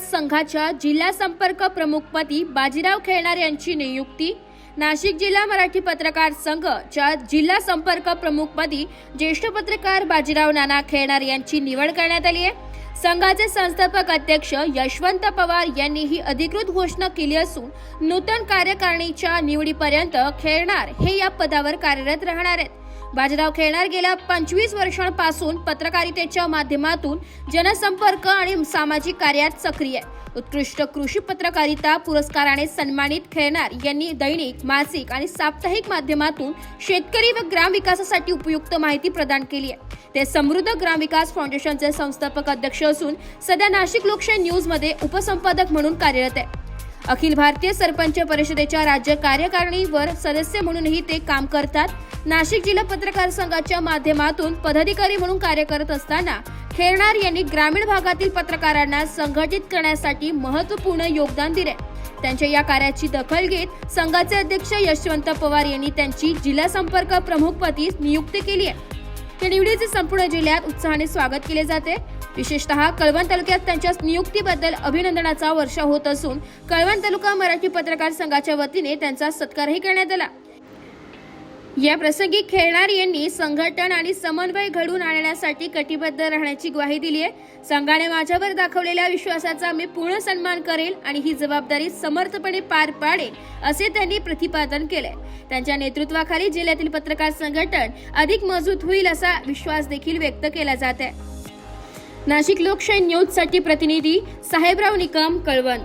संघाच्या जिल्हा संपर्क प्रमुखपदी बाजीराव खेळणार यांची नियुक्ती. नाशिक जिल्हा मराठी पत्रकार संघच्या जिल्हा संपर्क प्रमुखपदी ज्येष्ठ पत्रकार बाजीराव नाना खेळणार यांची निवड करण्यात आली आहे. संघाचे संस्थापक अध्यक्ष यशवंत पवार यांनी ही अधिकृत घोषणा केली असून नूतन कार्यकारिणीच्या निवडीपर्यंत खेळणार हे या पदावर कार्यरत राहणार आहेत बाजीराव खेळणार गेल्या पंचवीस वर्षांपासून पत्रकारितेच्या माध्यमातून जनसंपर्क आणि सामाजिक कार्यात सक्रिय आहे. उत्कृष्ट कृषी पत्रकारिता पुरस्काराने सन्मानित खेळणार यांनी दैनिक मासिक आणि साप्ताहिक माध्यमातून शेतकरी व ग्रामविकासासाठी उपयुक्त माहिती प्रदान केली आहे. ते समृद्ध ग्रामविकास फाउंडेशनचे संस्थापक अध्यक्ष असून सध्या नाशिक लोकशाही न्यूजमध्ये उपसंपादक म्हणून कार्यरत आहे. अखिल भारतीय सरपंच परिषदेच्या राज्य कार्यकारिणीवर सदस्य म्हणूनही ते काम करतात. नाशिक जिल्हा पत्रकार संघाच्या माध्यमातून पदाधिकारी म्हणून कार्य करत असताना खेळणार यांनी ग्रामीण भागातील पत्रकारांना संघटित करण्यासाठी महत्त्वपूर्ण योगदान दिले. त्यांच्या या कार्याची दखल घेत संघाचे अध्यक्ष यशवंत पवार यांनी त्यांची जिल्हा संपर्क प्रमुखपदी नियुक्ती केली आहे. या निवडीचे संपूर्ण जिल्ह्यात उत्साहाने स्वागत केले जाते. विशेषतः कळवण तालुक्यात त्यांच्या नियुक्तीबद्दल अभिनंदनाचा वर्षा होत असून कळवण तालुका मराठी पत्रकार संघाच्या वतीने त्यांचा सत्कारही करण्यात आला. या प्रसंगी खेळणार यांनी संघटन आणि समन्वय घडवून आणण्यासाठी कटिबद्ध राहण्याची ग्वाही दिली आहे. संघाने माझ्यावर दाखवलेल्या विश्वासाचा मी पूर्ण सन्मान करेल आणि ही जबाबदारी समर्थपणे पार पाडेल असे त्यांनी प्रतिपादन केले त्यांच्या नेतृत्वाखाली जिल्ह्यातील पत्रकार संघटन अधिक मजबूत होईल असा विश्वास देखील व्यक्त केला जात आहे. नाशिक लोकशाही न्यूजसाठी प्रतिनिधी साहेबराव निकम कळवण.